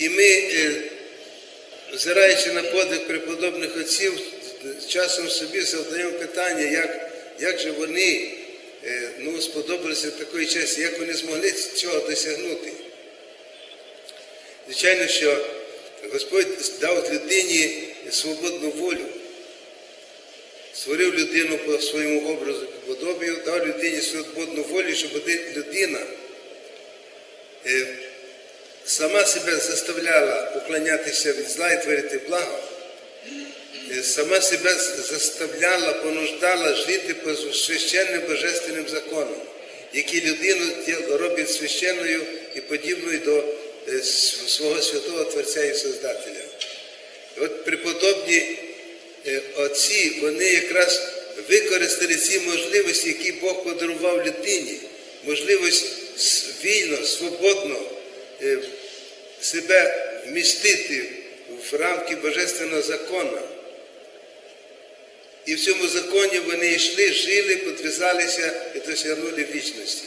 І ми, е, взираючи на подвиг преподобних отців, часом собі задаємо питання, як, як же вони е, ну, сподобалися такої часі, як вони змогли цього досягнути. Звичайно, що Господь дав людині свободну волю, створив людину по своєму образу і подобію, дав людині свободну волю, щоб людина е, сама себе заставляла уклонятися від зла і творити благо, е, сама себе заставляла, понуждала жити по священним божественним законам, які людину роблять священною і подібною до е, свого святого Творця і Создателя. От преподобні е, отці, вони якраз використали ці можливості, які Бог подарував людині, можливість вільно, свободно себе вмістити в рамки Божественного закону. І в цьому законі вони йшли, жили, підв'язалися і досягнули вічності.